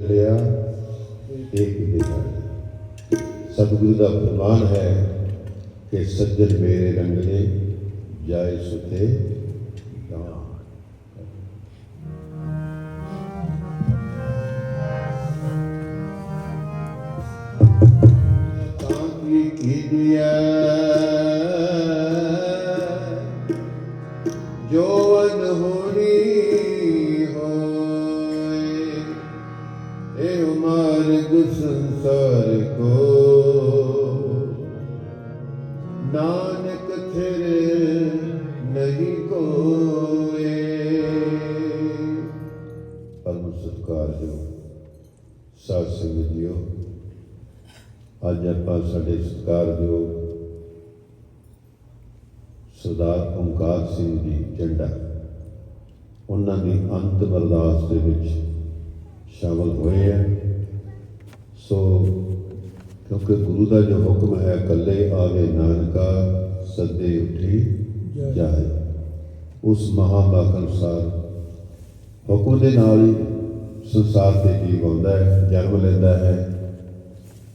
ਲਿਆ ਇੱਕ ਦਿਨ ਸਤਿਗੁਰੂ ਦਾ ਫਰਮਾਨ ਹੈ ਕਿ ਸੱਜਣ ਮੇਰੇ ਰੰਗਲੇ ਜਾਏ ਸੁਤੇ ਤਾਂ। ਤਾਂ ਕੀ ਕੀਦਿਆ ਨਾਨਕ ਥਿਰ ਨਹੀਂ ਕੋਏ। ਪਰਮ ਸਤਕਾਰ ਜੋ ਸਾਧ ਸੰਗਤ ਜੀਓ, ਅੱਜ ਆਪਾਂ ਸਾਡੇ ਸਤਿਕਾਰਯੋਗ ਸਰਦਾਰ ਓਮਕਾਰ ਸਿੰਘ ਜੀ ਝੰਡਾ। ਉਹਨਾਂ ਦੀ ਅੰਤ ਅਰਦਾਸ ਦੇ ਵਿੱਚ ਸ਼ਾਮਲ ਹੋਏ ਹੈ ਸੋ ਕਿਉਂਕਿ ਗੁਰੂ ਦਾ ਜੋ ਹੁਕਮ ਹੈ ਕੱਲੇ ਆਵੇ ਨਾਨਕਾ ਸੱਦੇ ਉਠੀ ਜਾਏ। ਉਸ ਮਹਾਵਾਕ ਅਨੁਸਾਰ ਹੁਕਮ ਦੇ ਨਾਲ ਹੀ ਸੰਸਾਰ ਤੇ ਜੀਵ ਆਉਂਦਾ ਹੈ ਜਨਮ ਲੈਂਦਾ ਹੈ।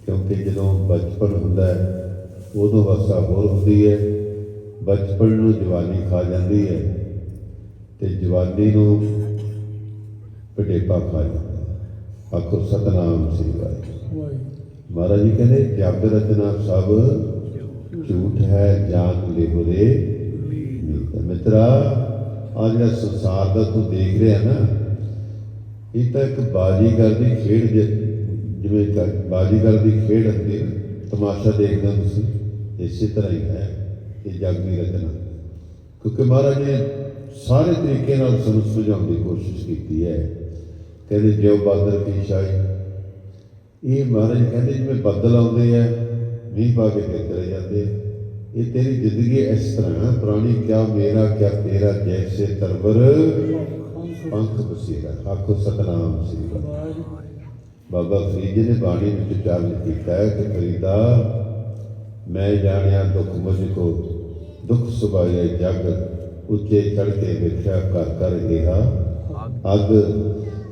ਕਿਉਂਕਿ ਜਦੋਂ ਬਚਪਨ ਹੁੰਦਾ ਹੈ ਉਦੋਂ ਅਵਸਥਾ ਹੋਰ ਹੁੰਦੀ ਹੈ। ਬਚਪਨ ਨੂੰ ਜਵਾਨੀ ਖਾ ਜਾਂਦੀ ਹੈ ਤੇ ਜਵਾਨੀ ਨੂੰ ਪਟੇਪਾ ਖਾ ਜਾਂਦਾ। ਆਖੋ ਸਤਨਾਮ ਸ੍ਰੀ ਵਾਹਿਗੁਰੂ। ਮਹਾਰਾਜ ਜੀ ਕਹਿੰਦੇ ਜਗ ਰਚਨਾ ਸਭ ਝੂਠ ਹੈ ਜਾਨ ਲਿਹੁਰੇ ਨੀਤ ਮਿੱਤਰਾ ਆ ਜਿਹੜਾ ਸੰਸਾਰ ਦਾ ਤੂੰ ਦੇਖ ਰਿਹਾ ਨਾ, ਇਹ ਤਾਂ ਇੱਕ ਬਾਜੀਗਰ ਦੀ ਖੇਡ ਜਿਵੇਂ ਕ- ਬਾਜੀਗਰ ਦੀ ਖੇਡ ਹੁੰਦੀ ਹੈ ਤਮਾਸ਼ਾ ਦੇਖਦੇ ਹੋ ਤੁਸੀਂ, ਇਸੇ ਤਰ੍ਹਾਂ ਹੀ ਹੈ ਇਹ ਜਗ ਦੀ ਰਚਨਾ। ਕਿਉਂਕਿ ਮਹਾਰਾਜ ਨੇ ਸਾਰੇ ਤਰੀਕੇ ਨਾਲ ਸਾਨੂੰ ਸੁਝਾਉਣ ਦੀ ਕੋਸ਼ਿਸ਼ ਕੀਤੀ ਹੈ। ਕਹਿੰਦੇ, ਜਿਉ ਬਾਦਲ ਕੀ ਸ਼ਾਈ ਇਹ ਮਹਾਰਾਜ ਕਹਿੰਦੇ, ਜਿਵੇਂ ਬੱਦਲ ਆਉਂਦੇ ਆ ਮੀਂਹ ਪਾ ਕੇ ਫਿਰ ਚਲੇ ਜਾਂਦੇ। ਇਹ ਤੇਰੀ ਜ਼ਿੰਦਗੀ ਇਸ ਤਰ੍ਹਾਂ ਹੈ ਪੁਰਾਣੀ ਕਿਆ ਮੇਰਾ ਕਿਆ ਤੇਰਾ ਜੈਸੇ ਤਰਵਰ। ਪੰਖ ਬਸੇਰਾ ਆਖੋ ਸਤਨਾਮ ਸ੍ਰੀ ਬਾਬਾ ਫਰੀਦ ਜੀ ਨੇ ਬਾਣੀ ਵਿੱਚ ਚਾਰਨ ਕੀਤਾ ਹੈ ਕਿ ਫਰੀਦਾ ਮੈਂ ਜਾਣਿਆ ਦੁੱਖ ਮੁਝ ਕੋ ਦੁੱਖ ਸੁਭਾਏ ਜਗ ਉੱਚੇ ਚੜ ਕੇ ਵੇਖਿਆ ਕਰ ਕਰ ਗਿਆ। ਅਗ।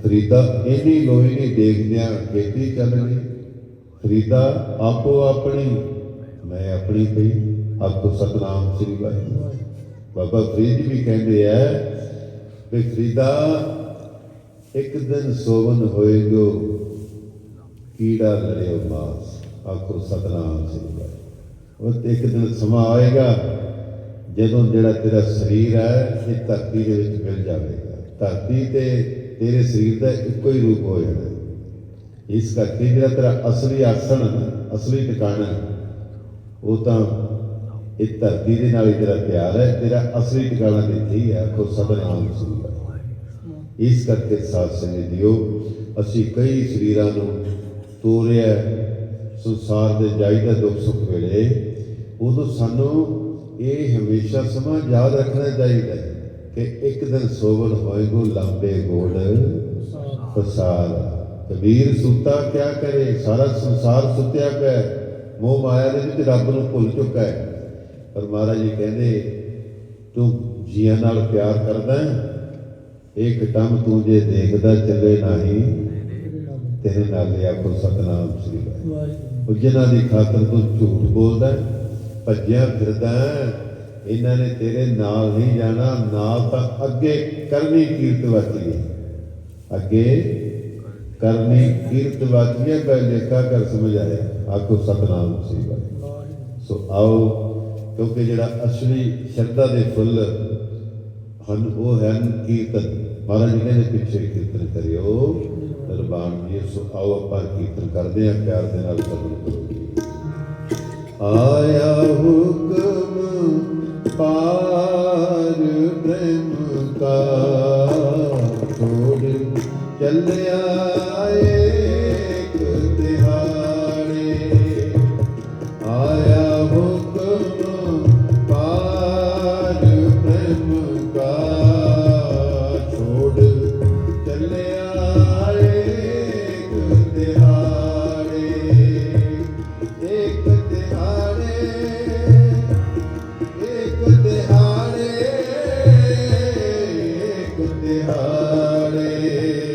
ਫਰੀਦਾ ਇਹਨੀ ਲੋਈ ਨਹੀਂ ਦੇਖਦਿਆਂ ਖੇਤੀ ਚੱਲ ਗਈ ਫਰੀਦਾ ਆਪੋ ਆਪਣੀ, ਮੈਂ ਆਪਣੀ ਪਈ। ਆਖੋ ਸਤਨਾਮ ਸ੍ਰੀ ਵਾਹਿਗੁਰੂ। ਬਾਬਾ ਫਰੀਦ ਵੀ ਕਹਿੰਦੇ ਆ ਵੀ ਫਰੀਦਾ ਇੱਕ ਦਿਨ ਸੋਵਨ ਹੋਏਗੋ ਕੀੜਾ ਲੜਿਓ ਮਾਸ। ਆਖੋ ਸਤਨਾਮ ਸ੍ਰੀ ਵਾਹਿਗੁਰੂ। ਉਹ ਤੇ ਇੱਕ ਦਿਨ ਸਮਾਂ ਆਏਗਾ, ਜਦੋਂ ਜਿਹੜਾ ਤੇਰਾ ਸਰੀਰ ਹੈ, ਇਹ ਧਰਤੀ ਦੇ ਵਿੱਚ ਮਿਲ ਜਾਵੇਗਾ। ਧਰਤੀ ਤੇ ਤੇਰੇ ਸਰੀਰ ਦਾ ਇੱਕੋ ਹੀ ਰੂਪ ਹੋ ਜਾਣਾ। ਇਸ ਕਰਕੇ ਜਿਹੜਾ ਤੇਰਾ ਅਸਲੀ ਆਸਣ ਅਸਲੀ ਟਿਕਾਣਾ ਉਹ ਤਾਂ ਇਹ ਧਰਤੀ ਦੇ ਨਾਲ ਹੀ ਤੇਰਾ ਪਿਆਰ ਹੈ ਤੇਰਾ ਅਸਲੀ ਟਿਕਾਣਾ ਇੱਥੇ ਹੀ ਹੈ ਆਖੋ ਸਤਨਾਮ ਸ੍ਰੀ ਵਾਹਿਗੁਰੂ ਇਸ ਕਰਕੇ ਸਾਧ ਸੰਗਤ ਦਿਓ ਅਸੀਂ ਕਈ ਸਰੀਰਾਂ ਨੂੰ ਤੋਰਿਆ ਸੰਸਾਰ ਦੇ ਜਾਈਦਾ ਦੁੱਖ ਸੁੱਖ ਵੇਲੇ ਉਦੋਂ ਸਾਨੂੰ ਇਹ ਹਮੇਸ਼ਾ ਸਮਾਂ ਯਾਦ ਰੱਖਣਾ ਚਾਹੀਦਾ ਹੈ ਕਿ ਇੱਕ ਦਿਨ ਸੋਵਨ ਹੋਏਗੋ ਲੰਬੇ ਗੋੜ ਪਸਾਰ ਕਬੀਰ ਸੁੱਤਾ ਕਿਆ ਕਰੇ ਸਾਰਾ ਸੰਸਾਰ ਸੁੱਤਿਆ ਪਿਆ। ਮੋਹ ਮਾਇਆ ਦੇ ਵਿੱਚ ਰੱਬ ਨੂੰ ਭੁੱਲ ਚੁੱਕਾ ਹੈ। ਪਰ ਮਹਾਰਾਜ ਜੀ ਕਹਿੰਦੇ, ਤੂੰ ਜੀਆਂ ਨਾਲ ਪਿਆਰ ਕਰਦਾ ਇੱਕ ਟੰਮ ਤੂੰ ਜੇ ਦੇਖਦਾ ਚੱਲੇ ਨਹੀਂ, ਤੇਰੇ ਨਾਲ ਲਿਆ ਕੋ ਸਤਨਾਮ ਸ੍ਰੀ ਵਾਹਿਗੁਰੂ। ਜਿਨ੍ਹਾਂ ਦੀ ਖਾਤਰ ਤੂੰ ਝੂਠ ਬੋਲਦਾ ਭੱਜਿਆ ਫਿਰਦਾ ਇਹਨਾਂ ਨੇ ਤੇਰੇ ਨਾਲ ਨਹੀਂ ਜਾਣਾ ਨਾਲ ਤਾਂ ਅੱਗੇ ਕਰਨੀ ਕੀਰਤ ਵਾਚੀ ਅੱਗੇ ਕਰਨੀ ਕੀਰਤ ਵਾਚੀ ਹੈ ਬੈ ਲੇਖਾ ਕਰ ਸਮਝ ਆਇਆ, ਆਖੋ ਸਤਨਾਮ ਸ੍ਰੀ ਸੋ ਆਓ, ਕਿਉਂਕਿ ਜਿਹੜਾ ਅਸਲੀ ਸ਼ਰਧਾ ਦੇ ਫੁੱਲ ਹਨ, ਉਹ ਹਨ ਕੀਰਤਨ। ਮਹਾਰਾਜ ਜੀ ਕਹਿੰਦੇ, ਪਿੱਛੇ ਕੀਰਤਨ ਕਰਿਓ, ਦਰਬਾਰ ਜੀ, ਸੋ ਆਓ ਆਪਾਂ ਕੀਰਤਨ ਕਰਦੇ ਆਂ ਪਿਆਰ ਦੇ ਨਾਲ ਸਰਵਣ ਕਰੋ। ਆਇਆ ਹੁਕਮ ਪਾਰ ਬ੍ਰਹਮ ਕਾ ਛੋੜ ਚੱਲਿਆ Hallelujah.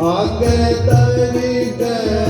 ਆਗੇ ਤਰੀ ਕੇ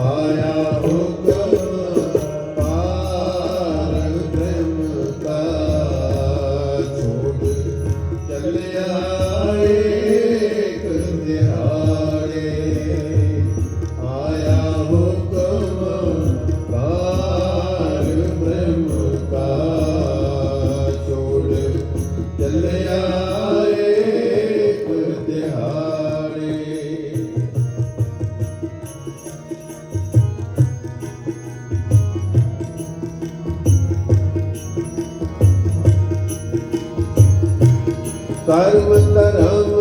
ਆਇਆ सर्वतरव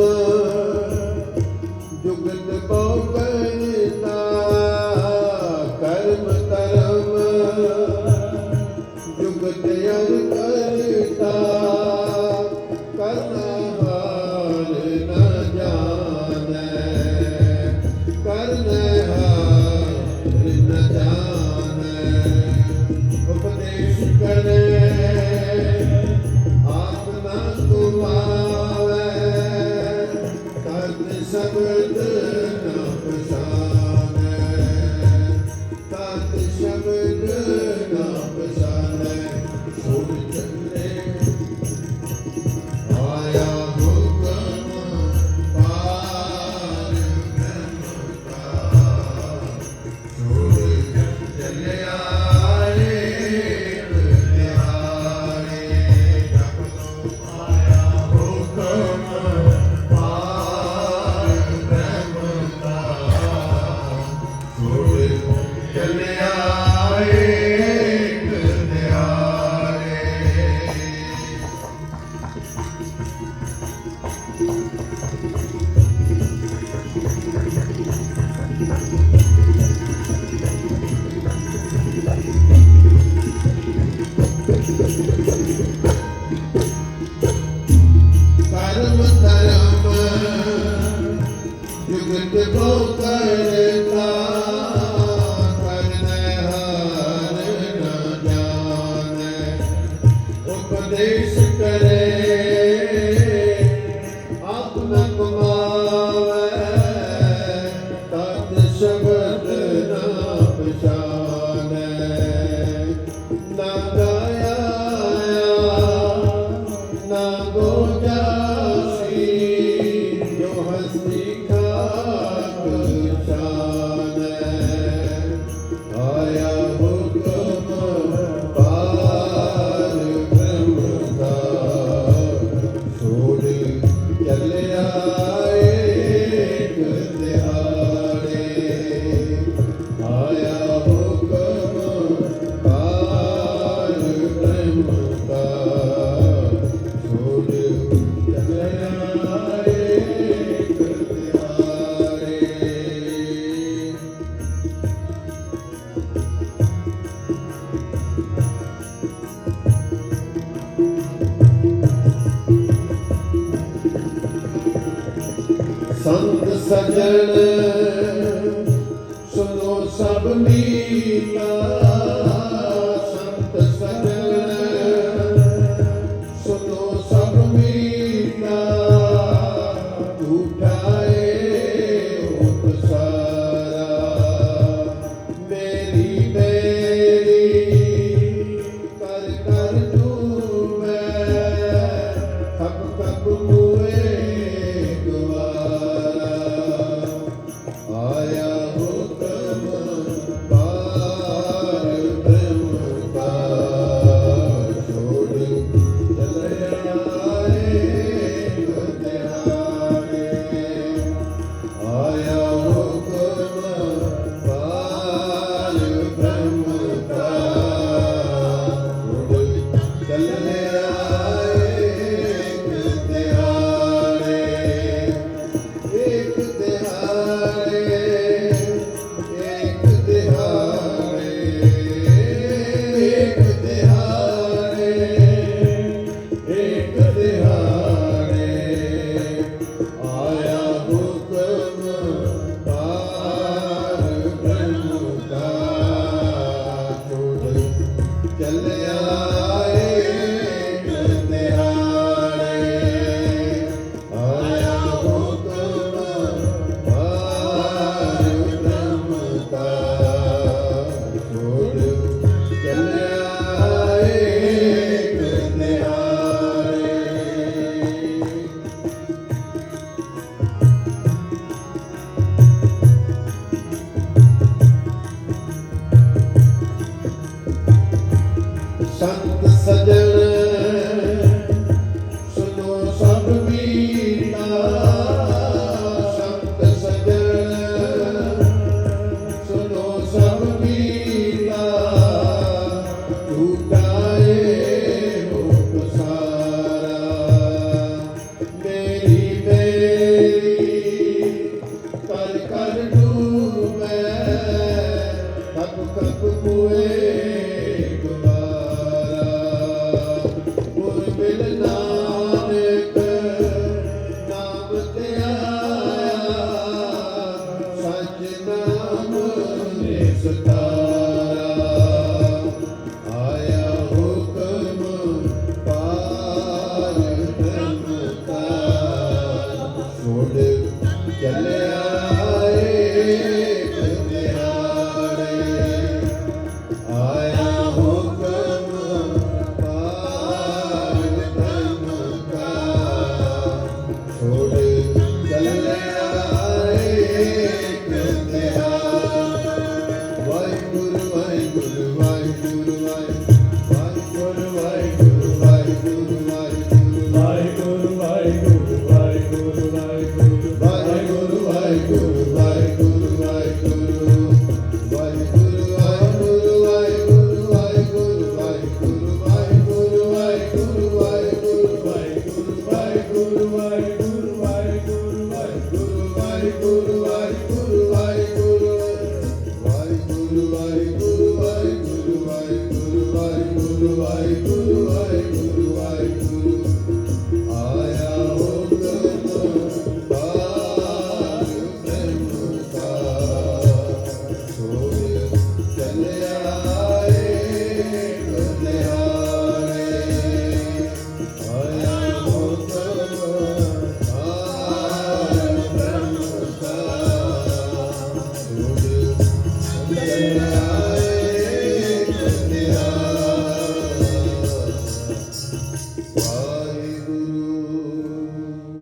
glory. ਸਜਣ ਸੁਨੋ ਸਭ ਮੀਤਾ